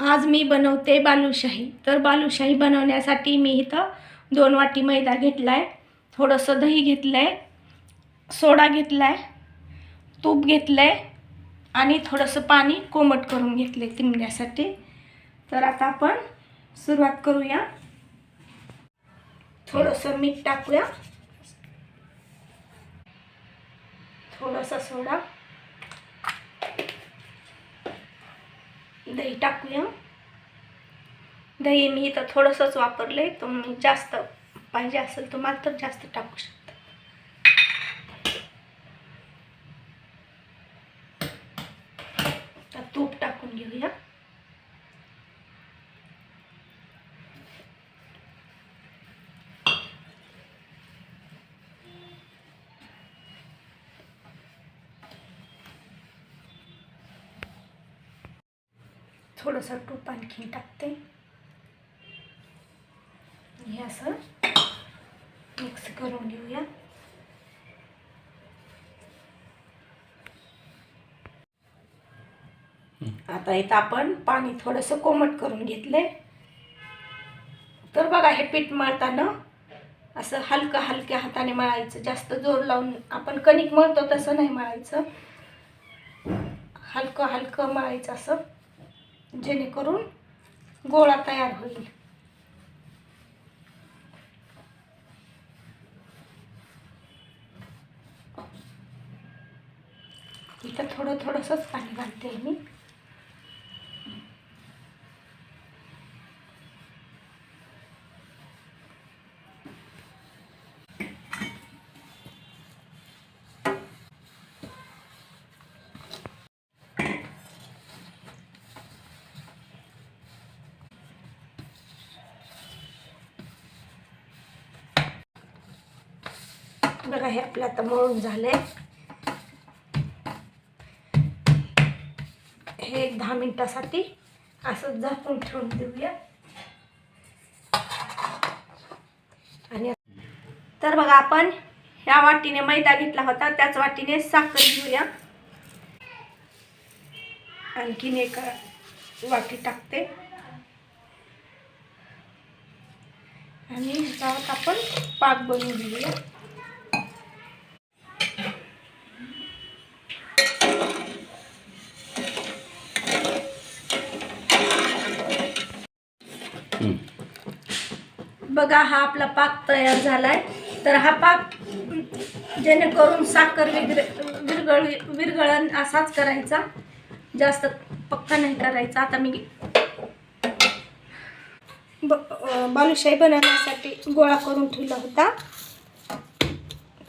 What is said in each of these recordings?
आज मी बनवते बालुशाही. तर बालूशाही बनवण्यासाठी मी इथं दोन वाटी मैदा घेतला आहे थोडंसं दही घेतलं आहे सोडा घेतला आहे तूप घेतलं आहे आणि थोडंसं पाणी कोमट करून घेतलं आहे तिमण्यासाठी. तर आता आपण सुरुवात करूया. थोडंसं मीठ टाकूया. थोडासा सोडा. दही टाकूया. दही मी इथं थोडंसंच वापरले तुम्ही जास्त पाहिजे असेल तर मात्र जास्त टाकू शकता आता तूप टाकून घेऊया थोडंसं तूप आणखी टाकते. हे असं मिक्स करून घेऊया. आता इथं आपण पाणी थोडंसं कोमट करून घेतलंय. तर बघा हे पीठ मळताना असं हलकं हलक्या हाताने मळायचं. जास्त जोर लावून आपण कणिक मळतो तसं नाही मळायचं. हलकं हलकं मळायचं असं. जेणेकरून गोळा तयार होईल. इथं थोडं थोडंसंच पाणी घालते मी. बघा हे आपलं आता मळून झालंय. हे एक दहा मिनिटासाठी असं झाकून ठेवून देऊया. आणि तर बघा आपण ह्या वाटीने मैदा घेतला होता त्याच वाटीने साखर घेऊया. आणखीन एक वाटी टाकते. आणि त्यावर आपण पाक बनवून घेऊया. बघा हा आपला पाक तयार झालाय. तर हा पाक जेणेकरून साखर विगर विरगळ विरगळण असाच करायचा. जास्त पक्का नाही करायचा. आता मी ब बालुशाही बनवण्यासाठी गोळा करून ठेवला होता.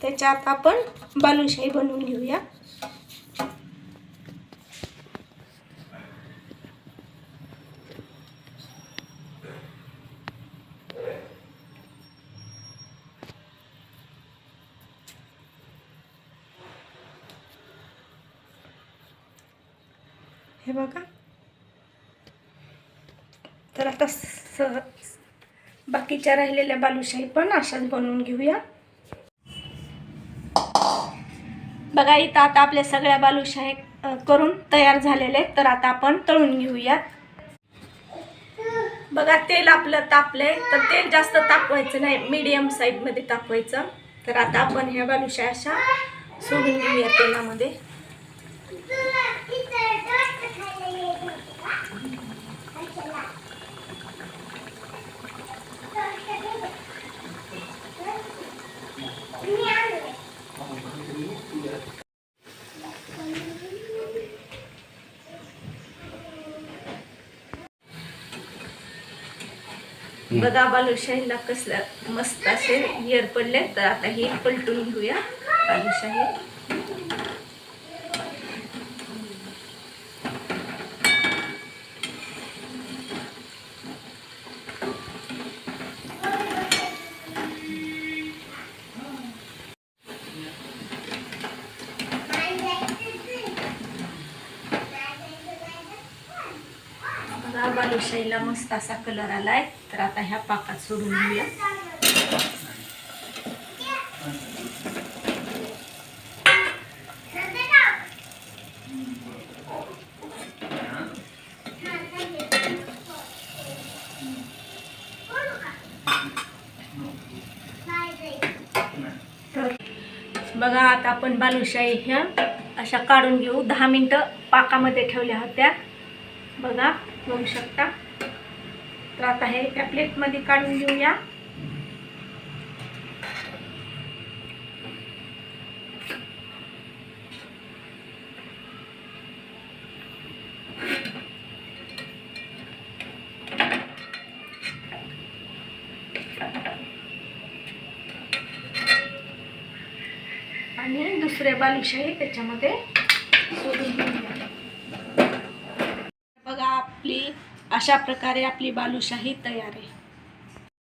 त्याच्यात आपण बालुशाही बनवून घेऊया. हे बघा. तर आता स बाकीच्या राहिलेल्या बालुशाही पण अशाच बनवून घेऊया. बघा इथं आता आपल्या सगळ्या बालुशाही करून तयार झालेले आहेत. तर आता आपण तळून घेऊयात. बघा तेल आपलं तापलंय. तर तेल जास्त तापवायचं नाही. मीडियम साईजमध्ये तापवायचं. तर आता आपण ह्या बालुशाही अशा सोडून घेऊया तेलामध्ये. बघा बालुशाहीला कसलं मस्त असे इयर पडले तर आता हे पलटून घेऊया. बालुशाही बघा बालुशाहीला मस्त असा कलर आलाय तर आता ह्या पाकात सोडून घेऊया. बघा आता आपण बालुशाही ह्या अशा काढून घेऊ. दहा मिनटं पाकामध्ये ठेवल्या होत्या. बघा. बघू शकता. तर आता हे एका प्लेटमध्ये काढून घेऊया. आणि दुसऱ्या बालुशाही त्याच्यामध्ये सोडून आपली अशा प्रकारे आपली बालुशाही तयार आहे.